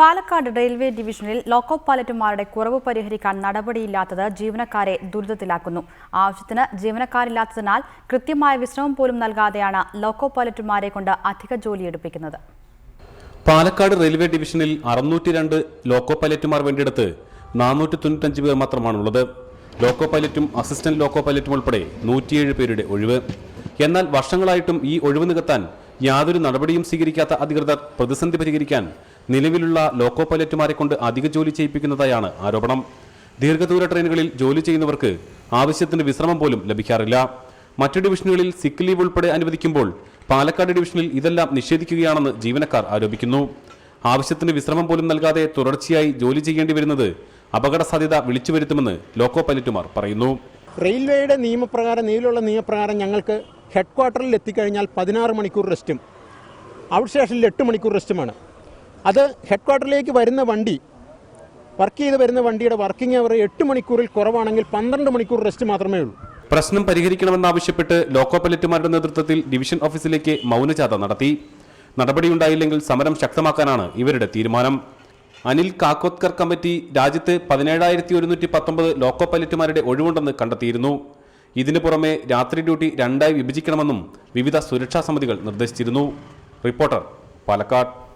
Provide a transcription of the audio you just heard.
Palakkad railway ഡിവിഷനിൽ loco പൈലറ്റുമാരുടെ കുറവ് പരിഹരിക്കാൻ നടപടിയില്ലാത്തത് ജീവനക്കാരെ ദുരിതത്തിലാക്കുന്നു. ആവശ്യത്തിന് ജീവനക്കാരില്ലാത്തതിനാൽ കൃത്യമായ വിശ്രമം പോലും നൽകാതെയാണ് ലോക്കോ പൈലറ്റുമാരെ കൊണ്ട് അധിക ജോലി എടുപ്പിക്കുന്നത്. പാലക്കാട് റെയിൽവേ ഡിവിഷനിൽ അറുന്നൂറ്റി രണ്ട് ലോക്കോ പൈലറ്റുമാർ വേണ്ടിയെടുത്ത് നാനൂറ്റി തൊണ്ണൂറ്റഞ്ച് പേർ മാത്രമാണുള്ളത്. ലോക്കോ പൈലറ്റും അസിസ്റ്റന്റ് ലോക്കോ പൈലറ്റും ഉൾപ്പെടെ നൂറ്റിയേഴ് പേരുടെ ഒഴിവ്. എന്നാൽ വർഷങ്ങളായിട്ടും ഈ ഒഴിവ് നികത്താൻ യാതൊരു നടപടിയും സ്വീകരിക്കാത്ത അധികൃതർ പ്രതിസന്ധി പരിഹരിക്കാൻ നിലവിലുള്ള ലോക്കോ പൈലറ്റുമാരെ കൊണ്ട് അധിക ജോലി ചെയ്യിപ്പിക്കുന്നതായാണ് ആരോപണം. ദീർഘദൂര ട്രെയിനുകളിൽ ജോലി ചെയ്യുന്നവർക്ക് ആവശ്യത്തിന് വിശ്രമം പോലും ലഭിക്കാറില്ല. മറ്റു ഡിവിഷനുകളിൽ സിക്ക് ലീവ് ഉൾപ്പെടെ അനുവദിക്കുമ്പോൾ പാലക്കാട് ഡിവിഷനിൽ ഇതെല്ലാം നിഷേധിക്കുകയാണെന്ന് ജീവനക്കാർ ആരോപിക്കുന്നു. ആവശ്യത്തിന് വിശ്രമം പോലും നൽകാതെ തുടർച്ചയായി ജോലി ചെയ്യേണ്ടി വരുന്നത് അപകട സാധ്യത വിളിച്ചു വരുത്തുമെന്ന് ലോക്കോ പൈലറ്റുമാർ പറയുന്നു. റെയിൽവേയുടെ നിയമപ്രകാരം നിലവിലുള്ള നിയമപ്രകാരം ഞങ്ങൾക്ക് ഹെഡ് ക്വാർട്ടറിൽ എത്തിക്കഴിഞ്ഞാൽ പതിനാറ് മണിക്കൂർ റെസ്റ്റും ഔട്ട് സ്റ്റേഷനിൽ എട്ട് മണിക്കൂർ റെസ്റ്റുമാണ്. അത് ഹെഡ് ക്വാർട്ടറിലേക്ക് വരുന്ന വണ്ടി വർക്ക് ചെയ്ത് വരുന്ന വണ്ടിയുടെ വർക്കിംഗ് അവർ എട്ട് മണിക്കൂറിൽ കുറവാണെങ്കിൽ പന്ത്രണ്ട് മണിക്കൂർ റെസ്റ്റ് മാത്രമേ ഉള്ളൂ. പ്രശ്നം പരിഹരിക്കണമെന്നാവശ്യപ്പെട്ട് ലോക്കോ പൈലറ്റുമാരുടെ നേതൃത്വത്തിൽ ഡിവിഷൻ ഓഫീസിലേക്ക് മൗനജാഥ നടത്തി. നടപടിയുണ്ടായില്ലെങ്കിൽ സമരം ശക്തമാക്കാനാണ് ഇവരുടെ തീരുമാനം. അനിൽ കാക്കോത്കർ കമ്മിറ്റി രാജ്യത്ത് പതിനേഴായിരത്തി ഒരുന്നൂറ്റി പത്തൊമ്പത് ലോക്കോ പൈലറ്റുമാരുടെ ഒഴിവുണ്ടെന്ന് കണ്ടെത്തിയിരുന്നു. ഇതിനു പുറമെ രാത്രി ഡ്യൂട്ടി രണ്ടായി വിഭജിക്കണമെന്നും വിവിധ സുരക്ഷാ സമിതികൾ നിർദ്ദേശിച്ചിരുന്നു. റിപ്പോർട്ടർ പാലക്കാട്.